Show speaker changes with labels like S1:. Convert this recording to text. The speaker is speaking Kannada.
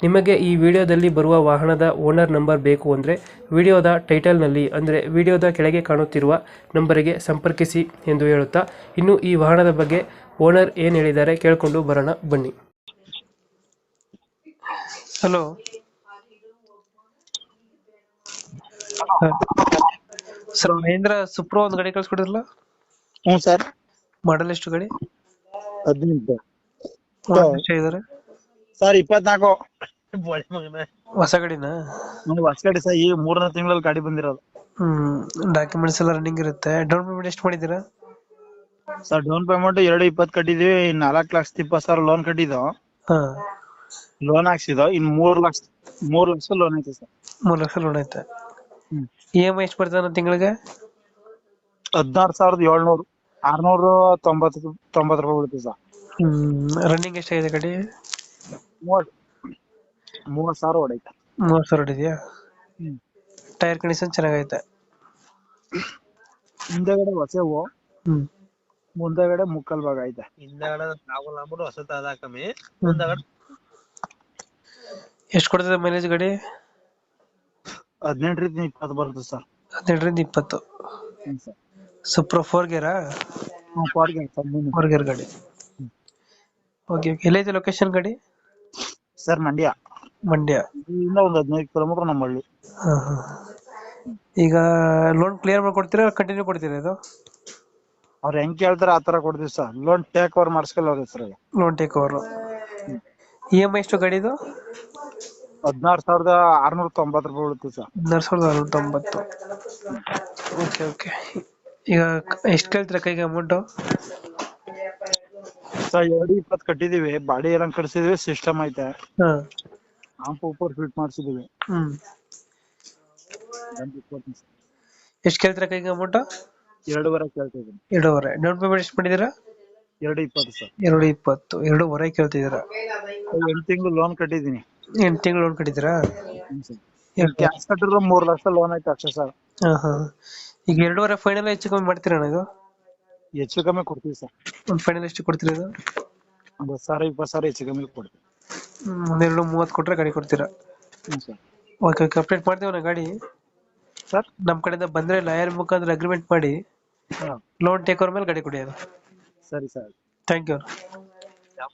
S1: ನಿಮಗೆ ಈ ವಿಡಿಯೋದಲ್ಲಿ ಬರುವ ವಾಹನದ ಓನರ್ ನಂಬರ್ ಬೇಕು ಅಂದರೆ ವಿಡಿಯೋದ ಟೈಟಲ್ನಲ್ಲಿ ಅಂದರೆ ವಿಡಿಯೋದ ಕೆಳಗೆ ಕಾಣುತ್ತಿರುವ ನಂಬರಿಗೆ ಸಂಪರ್ಕಿಸಿ ಎಂದು ಹೇಳುತ್ತಾ ಇನ್ನು ಈ ವಾಹನದ ಬಗ್ಗೆ ಓನರ್ ಏನು ಹೇಳಿದ್ದಾರೆ ಕೇಳಿಕೊಂಡು ಬರೋಣ ಬನ್ನಿ. ಹಲೋ. ಸರ್ ಮಹೇಂದ್ರ ಸುಪ್ರೋ ಒಂದು ಗಾಡಿ ಕಳ್ಸಿಕೊಡಿರಲ್ಲ
S2: ಹ್ಞೂ ಸರ್.
S1: ಮಾಡಲ್ ಎಷ್ಟು ಗಾಡಿ?
S2: ಹದಿನೆಂಟು.
S1: ಇದ್ದಾರೆ.
S2: ಸರ್ ಇಪ್ಪತ್ನಾಲ್ಕು.
S1: ಹೊಸ
S2: ಹೊಸಗಡಿ ಸರ್ ಈ ಮೂರನೇ ತಿಂಗಳಲ್ಲಿ ಗಾಡಿ ಬಂದಿರೋದು.
S1: ಹ್ಮ್ ಡಾಕ್ಯುಮೆಂಟ್ಸ್ ಎಲ್ಲ ರನ್ನಿಂಗ್ ಇರುತ್ತೆ. ಡೌನ್ ಪೇಮೆಂಟ್ ಎಷ್ಟು ಮಾಡಿದ್ದೀರಾ?
S2: ಸರ್ ಡೌನ್ ಪೇಮೆಂಟ್ ಎರಡು ಇಪ್ಪತ್ತು ಕಟ್ಟಿದೀವಿ ನಾಲ್ಕು ಲಕ್ಷದ ಇಪ್ಪತ್ತು ಸಾವಿರ ಲೋನ್ ಕಟ್ಟಿದ್ದು. ಲೋನ್ ಹಾಕ್ಸಿದ್ದು ಇನ್ ಮೂರ್ ಲಕ್ಷ ಮೂರ್ ಲಕ್ಷ ಲೋನ್ ಐತೆ ಸರ್.
S1: ಮೂರು ಲಕ್ಷ ಲೋನ್ ಐತೆ. ಇ ಎಂ ಐ ಎಷ್ಟು ಬರ್ತದೆ ತಿಂಗಳಿಗೆ?
S2: ಹದಿನಾರು ಸಾವಿರದ ಏಳ್ನೂರು ಆರ್ನೂರು ತೊಂಬತ್ತು ತೊಂಬತ್ತು ರೂಪಾಯಿ ಬೀಳುತ್ತೆ ಸರ್.
S1: ರನ್ನಿಂಗ್ ಎಷ್ಟಾಗಿದೆ ಗಾಡಿ?
S2: ಮೂವತ್ ಮೂವತ್ತು ಸಾವಿರ ಹೊಡೈತೆ.
S1: ಮೂವತ್ತು ಸಾವಿರ ಹೊಡಿದ್ಯಾ?
S2: ಹ್ಮ್.
S1: ಟೈರ್ ಕಂಡೀಷನ್ ಚೆನ್ನಾಗೈತೆ.
S2: ಹಿಂದೆಗಡೆ ಹೊಸವು
S1: ಹ್ಮ್.
S2: ಮುಂದೆಗಡೆ ಮುಕ್ಕಲ್ ಭಾಗ ಐತೆ.
S3: ಹಿಂದಗಡೆ ನಾಗಲ್ ನಂಬರ್ ಹೊಸತ ಅದ ಕಮ್ಮಿ. ಮುಂದಗಡೆ
S1: ಎಷ್ಟು ಕೊಡ್ತದೆ ಮೈಲೇಜ್ ಗಾಡಿ?
S2: ಹದಿನೆಂಟರಿಂದ ಇಪ್ಪತ್ತು ಬರುತ್ತೆ ಸರ್.
S1: ಹದಿನೆಂಟರಿಂದ ಇಪ್ಪತ್ತು.
S2: ಹ್ಞೂ ಸರ್.
S1: ಸುಪ್ರೋ ಫೋರ್ ಗೇರಾ
S2: ಪಾರ್ಕಿಂಗ್ ಸರ್
S1: ಫೋರ್ ಗೇರ್ ಗಾಡಿ. ಓಕೆ ಓಕೆ ಎಲ್ಲೈತೆ ಲೊಕೇಶನ್ ಗಾಡಿ?
S2: ಸರ್ ಮಂಡ್ಯ.
S1: ಮಂಡ್ಯ.
S2: ಇಲ್ಲಿಂದ ಒಂದು ಹದಿನೈದು ಕಿಲೋಮೀಟರ್ ನಮ್ಮ ಹಳ್ಳಿ.
S1: ಹಾ ಹಾ. ಈಗ ಲೋನ್ ಕ್ಲಿಯರ್ ಮಾಡ್ಕೊಡ್ತೀರಾ ಕಂಟಿನ್ಯೂ ಕೊಡ್ತೀರಾ ಇದು?
S2: ಅವ್ರು ಹೆಂಗ್ ಕೇಳ್ತಾರೆ ಆ ತರ ಕೊಡ್ತೀವಿ sir. Loan take over ಮಾಡಿಸ್ಕೊಲ್ಲ sir
S1: loan take over E M I ಎಷ್ಟು ಗಾಡಿದು
S2: ಹದಿನಾರು ಸಾವಿರದ ಆರ್ನೂರ ತೊಂಬತ್ತು ರೂಪಾಯಿ ಬೀಳುತ್ತೆ ಸರ್.
S1: ಹದಿನಾರು ಸಾವಿರದ ಆರುನೂರ ತೊಂಬತ್ತು. Okay okay. ಈಗ ಎಷ್ಟು ಕೇಳ್ತೀರಾ ಕೈಗೆ ಅಮೌಂಟು
S2: ಸರ್ ಎರಡು ಇಪ್ಪತ್ ಕಟ್ಟಿದೀವಿ. ಬಾಡಿ ಎಲ್ಲ ಕಟ್ಸಿದೀವಿ ಸಿಸ್ಟಮ್ ಐತೆ. ಆಂಪ್ ಉಪ್ಪರ್ ಫಿಟ್ ಮಾಡ್ಸಿದೀವಿ.
S1: ಎಷ್ಟು ಕೇಳ್ತೀರಾ ಕೈಗೆ ಅಮೌಂಟ್
S2: ಎರಡೂವರೆ ಕೇಳ್ತಾ ಇದೀನಿ
S1: ಎರಡೂವರೆ. ಡೌನ್ ಪೇಮೆಂಟ್ ಎಷ್ಟು ಮಾಡಿದ್ದೀರಾ?
S2: ಎರಡು ಇಪ್ಪತ್ತು ಸರ್.
S1: ಎರಡು ಇಪ್ಪತ್ತು. ಎರಡೂವರೆ ಕೇಳ್ತಿದ್ದೀರಾ?
S2: ಎಂಟು ತಿಂಗಳು ಲೋನ್ ಕಟ್ಟಿದೀನಿ
S1: ಎಂಟು ತಿಂಗಳು ಲೋನ್ ಕಟ್ಟಿದ್ದೀರಾ?
S2: ಕ್ಯಾಶ್ ಕಟ್ಟಿದ್ರೆ ಮೂರ್ ಲಕ್ಷ ಲೋನ್ ಐತೆ ಅಷ್ಟೇ ಸರ್.
S1: ಹಾಂ ಹಾಂ. ಈಗ ಎರಡೂವರೆ ಫೈನಲ್ ಹೆಚ್ಚು ಕಮ್ಮಿ ಮಾಡ್ತೀರಾ ನನಗೆ
S2: ಹೆಚ್ಚು ಕಮ್ಮಿ ಕೊಡ್ತೀವಿ ಸರ್.
S1: ಒಂದು ಫೈನಲ್ ಎಷ್ಟು ಕೊಡ್ತೀರಾ ಅದು
S2: ಒಂದು ಹತ್ತು ಸಾವಿರ ಇಪ್ಪತ್ತು ಸಾವಿರ ಹೆಚ್ಚು ಕಮ್ಮಿ ಕೊಡ್ತೀವಿ.
S1: ಹ್ಮ್, ಒಂದೆರಡು ಮೂವತ್ತು ಕೊಟ್ರೆ ಗಾಡಿ ಕೊಡ್ತೀರಾ?
S2: ಹ್ಞೂ ಸರ್.
S1: ಓಕೆ ಓಕೆ ಅಪ್ಡೇಟ್ ಮಾಡ್ತೀವಿ ಗಾಡಿ.
S2: ಸರ್?
S1: ನಮ್ಮ ಕಡೆಯಿಂದ ಬಂದ್ರೆ ಲಾಯರ್ ಮುಖಾಂತರ ಅಗ್ರಿಮೆಂಟ್ ಮಾಡಿ
S2: ಹಾಂ.
S1: ಲೋನ್ ಟೇಕ್ ಓವರ್ ಮೇಲೆ ಗಾಡಿ ಕೊಡಿ ಅದು.
S2: ಸರಿ ಸರ್.
S1: ಥ್ಯಾಂಕ್ ಯು
S3: ಯಾವ